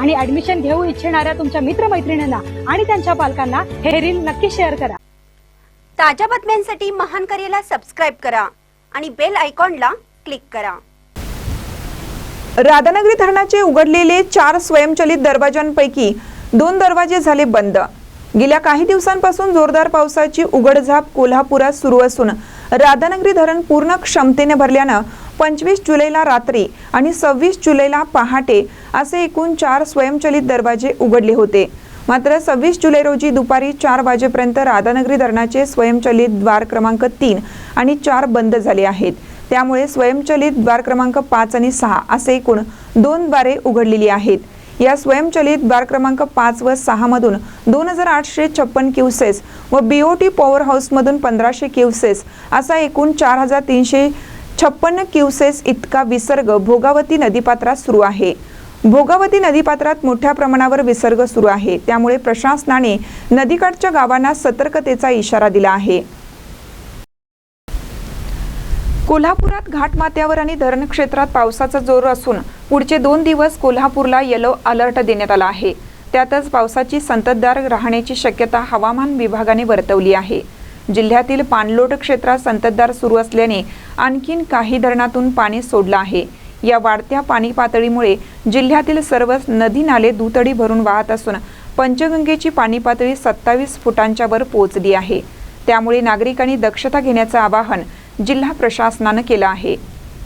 आणि ऍडमिशन घेऊ इच्छिणाऱ्या तुमच्या मित्रमैत्रिणींना आणि त्यांच्या पालकांना हे रील नक्की शेअर करा. ताज्या बातम्यांसाठी महान करेला सबस्क्राईब करा आणि बेल आयकॉनला क्लिक करा. राधानगरी धरणाचे उघडलेले चार स्वयंचलित दरवाजांपैकी दोन दरवाजे झाले बंद. गेल्या काही दिवसांपासून जोरदार पावसाची उघडझाप कोल्हापुरात सुरू असून राधानगरी धरण पूर्ण क्षमतेने भरल्यानं पंचवीस जुलैला रात्री आणि सव्वीस जुलैला पहाटे असे एकूण चार स्वयंचलित दरवाजे उघडले होते. मात्र सव्वीस जुलै रोजी दुपारी चार वाजेपर्यंत राधानगरी धरणाचे स्वयंचलित द्वार क्रमांक तीन आणि चार बंद झाले आहेत. त्यामुळे स्वयंचलित द्वार क्रमांक पाच आणि सहा असे एकूण दोन द्वारे उघडलेली आहेत. या स्वयंचलित द्वार क्रमांक पाच व सहा मधून दोन हजार आठशे छप्पन क्युसेस व बीओटी पॉवर हाऊसमधून पंधराशे क्युसेस असा एकूण चार हजार तीनशे छप्पन्न क्युसेस इतका विसर्ग भोगावती नदीपात्रात सुरू आहे. भोगावती नदीपात्रात मोठ्या प्रमाणावर विसर्ग सुरू आहे. त्यामुळे प्रशासनाने नदीकाठच्या गावांना सतर्कतेचा इशारा दिला आहे. कोल्हापुरात घाटमात्यावर आणि धरण क्षेत्रात पावसाचा जोर असून पुढचे दोन दिवस कोल्हापूरला येलो अलर्ट देण्यात आला आहे. त्यातच पावसाची संततधार राहण्याची शक्यता हवामान विभागाने वर्तवली आहे. जिल्ह्यातील पाणलोट क्षेत्रात संततधार सुरू असल्याने आणखीन काही धरणातून पाणी सोडलं आहे. या वाढत्या पाणी पातळीमुळे जिल्ह्यातील सर्वच नदी नाले दुतडी भरून वाहत असून पंचगंगेची पाणी पातळी सत्तावीस फुटांच्या वर पोहोचली आहे. त्यामुळे नागरिकांनी दक्षता घेण्याचं आवाहन जिल्हा प्रशासनानं केलं आहे.